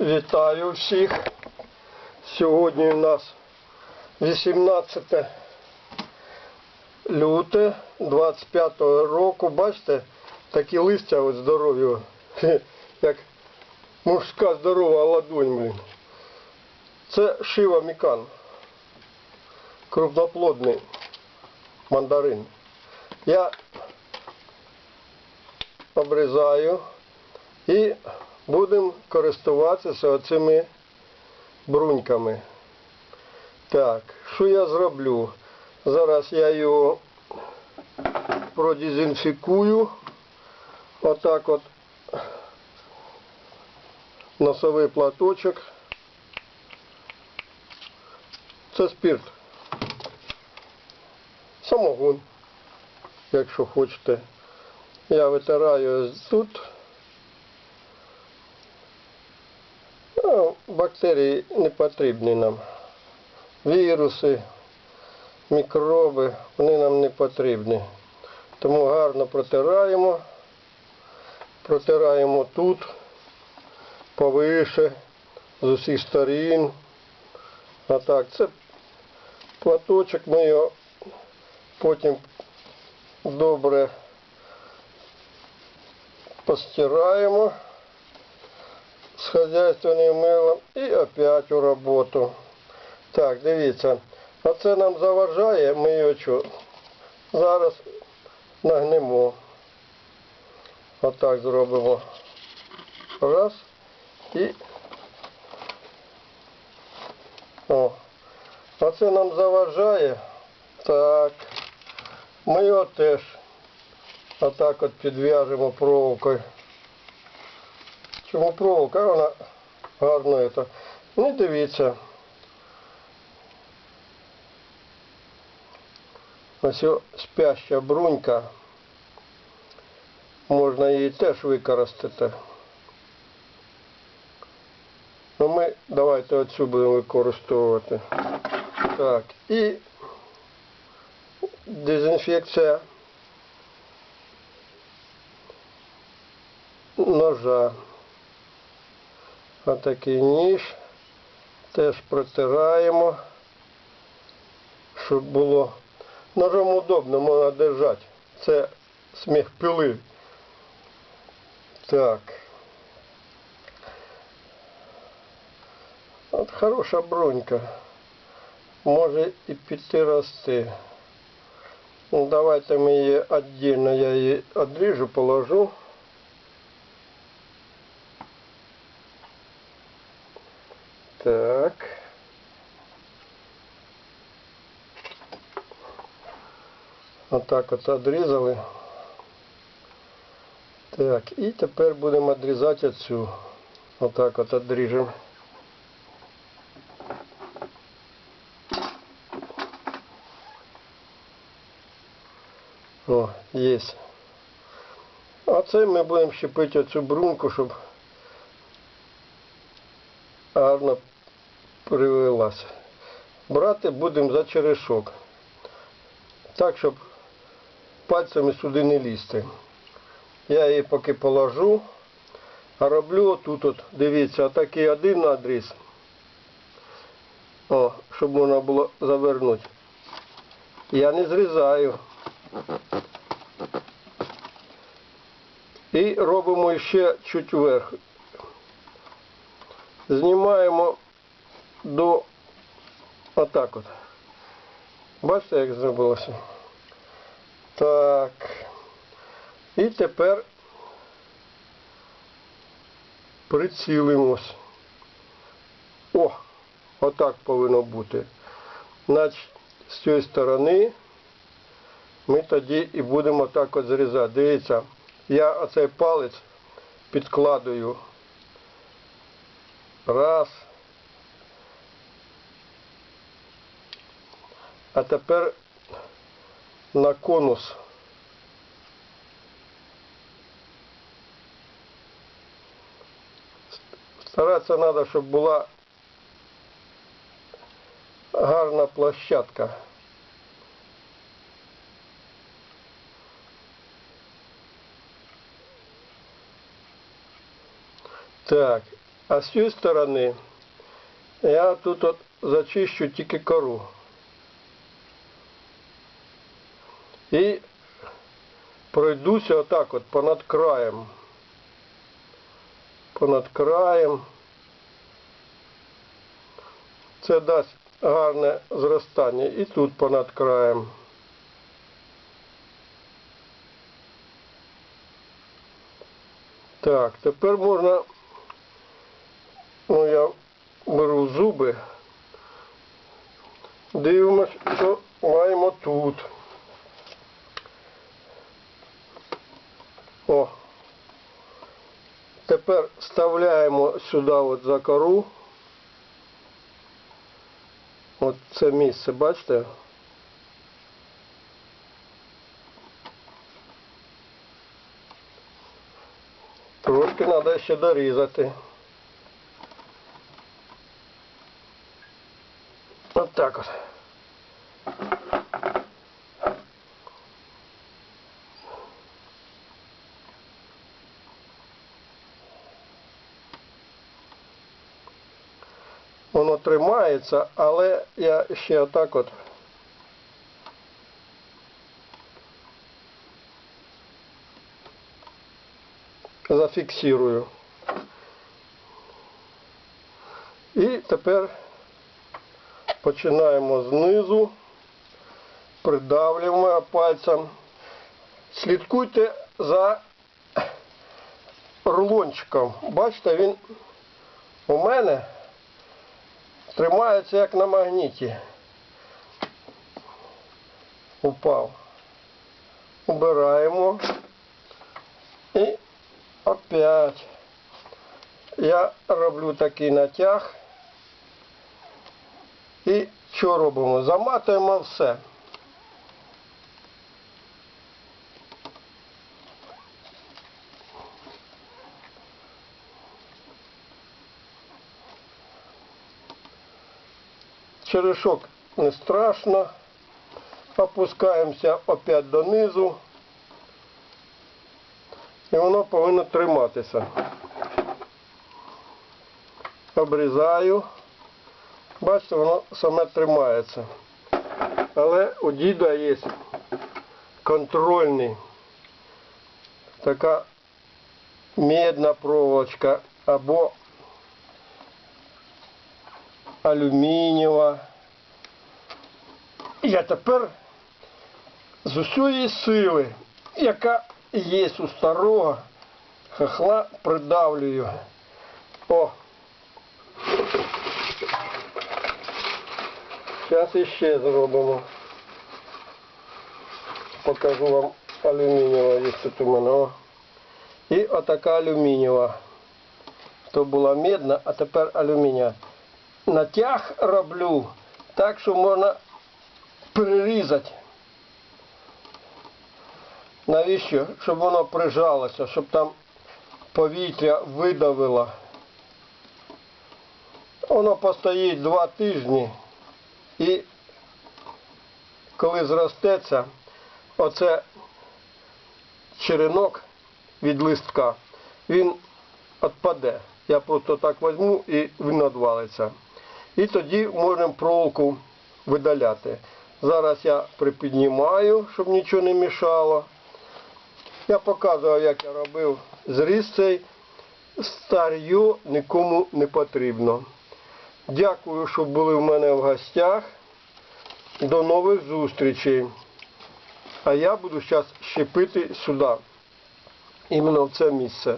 Вітаю всіх. Сьогодні у нас 18 люте 25 року. Бачите, такі листя ось здорові, як мужська здорова ладонь, блін. Це шива мікан. Крупноплодний мандарин. Я обрізаю і будемо користуватися оцими бруньками. Так, що я зроблю? Зараз я його продезінфікую. Отак от носовий платочок. Це спирт. Самогон, якщо хочете. Я витираю тут. Ну, бактерії не потрібні нам. Віруси, мікроби, вони нам не потрібні. Тому гарно протираємо. Протираємо тут, повише, з усіх сторін. А так, це платочок, ми його потім добре постираємо з хазяйственним милом і опять у роботу. Так, дивіться, а це нам заважає, ми його? Зараз нагнемо. Отак зробимо. Раз і. О. А це нам заважає. Так. Ми його теж отак от підв'яжемо проволокою. Чому проволока? Вона гарно це. Ну дивіться. Ось спяща брунька. Можна її теж використати. Ну ми давайте оцю будемо використовувати. Так, і дезінфекція ножа. Отакий ніж. Теж протираємо, щоб було. Ножом удобно, можна держати. Це сміх пили. Так. От хороша бронька. Може і піти рости. Ну, давайте ми її віддільно, я її одріжу, положу. Так. Отак от одрізали. Так, і тепер будемо відрізати цю. Отак от одріжемо. О, є. А це ми будемо щепити оцю брунку, щоб гарно привелася. Брати будемо за черешок. Так, щоб пальцями сюди не лізти. Я її поки положу, а роблю отут, от, дивіться, отакий один надріз. О, щоб можна було завернути. Я не зрізаю. І робимо ще чуть вверх. Знімаємо до отак от. Бачите, як зробилося? Так. І тепер прицілимось. О, отак повинно бути. Значить, з цієї сторони ми тоді і будемо так от зрізати. Дивіться, я оцей палець підкладую. Раз. А тепер на конус. Старатися треба, щоб була гарна площадка. Так, А з цієї сторони я тут от зачищу тільки кору. І пройдуся отак от понад краєм. Понад краєм. Це дасть гарне зростання. І тут понад краєм. Так, тепер можна, ну я беру зуби, дивимось, що маємо тут. О. Тепер вставляємо сюди от за кору. От це місце, бачите? Трошки треба ще дорізати. От так от. Воно тримається, але я ще отак от. зафіксирую. І тепер починаємо знизу, придавлюємо пальцем. Слідкуйте за рулончиком. Бачите, він у мене тримається як на магніті. Упав. Убираємо. І опять я роблю такий натяг. І що робимо? Заматуємо все. Черешок не страшно. Опускаємося опять донизу. І воно повинно триматися. Обрізаю. Бачите, воно саме тримається. Але у діда є контрольний. Така медна проволочка або алюмінієва. Я тепер з усієї сили, яка є у старого хохла, придавлюю. О! Зараз іще зробимо. Покажу вам алюмінієва, є тут у мене. О. І отака алюмінієва. То була медна, а тепер алюмінієва. Натяг роблю так, що можна перерізати. Навіщо? Щоб воно прижалося, щоб там повітря видавило. Воно постоїть два тижні і коли зростеться, оце черенок від листка, він відпаде. Я просто так візьму і він відвалиться. І тоді можемо проволоку видаляти. Зараз я припіднімаю, щоб нічого не мішало. Я показував, як я робив зріз цей. Стар'ю нікому не потрібно. Дякую, що були в мене в гостях. До нових зустрічей. А я буду зараз щепити сюди, іменно в це місце.